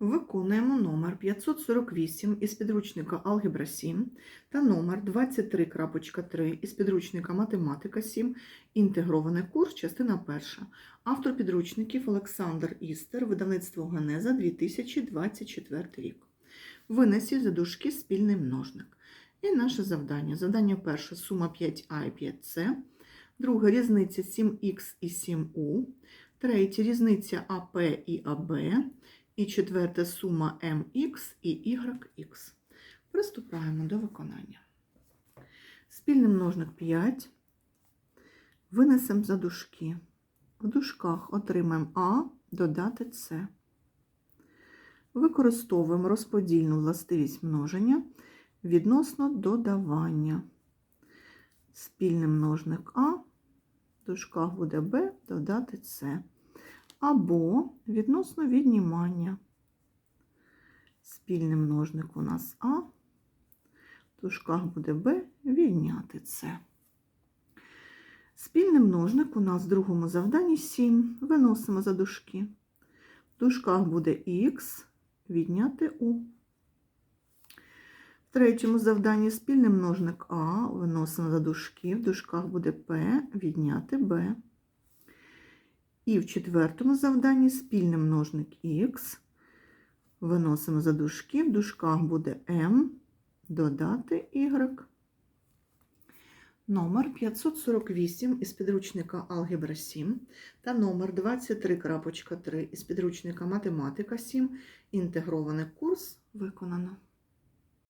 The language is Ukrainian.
Виконуємо номер 548 із підручника Алгебра 7 та номер 23.3 із підручника Математика 7. Інтегрований курс, частина 1. Автор підручників Олександр Істер, видавництво Генеза 2024 рік. Винесі за дужки спільний множник. І наше завдання. Завдання перше сума 5а і 5с. Друге різниця 7х і 7у. Третє різниця АП і АБ. І четверте сума mx і yx. Приступаємо до виконання. Спільний множник 5. Винесемо за дужки. В дужках отримаємо А додати С. Використовуємо розподільну властивість множення відносно додавання. Спільний множник А, в дужках буде Б додати С або відносно віднімання. Спільний множник у нас А, в дужках буде Б, відняти С. Спільний множник у нас в другому завданні 7. Виносимо за дужки. В дужках буде Х, відняти У. В третьому завданні спільний множник А, виносимо за дужки. В дужках буде П, відняти Б. І в четвертому завданні спільний множник х. Виносимо за дужки, в дужках буде m, додати y. Номер 548 із підручника Алгебра 7 та номер 23.3 із підручника Математика 7. Інтегрований курс виконано.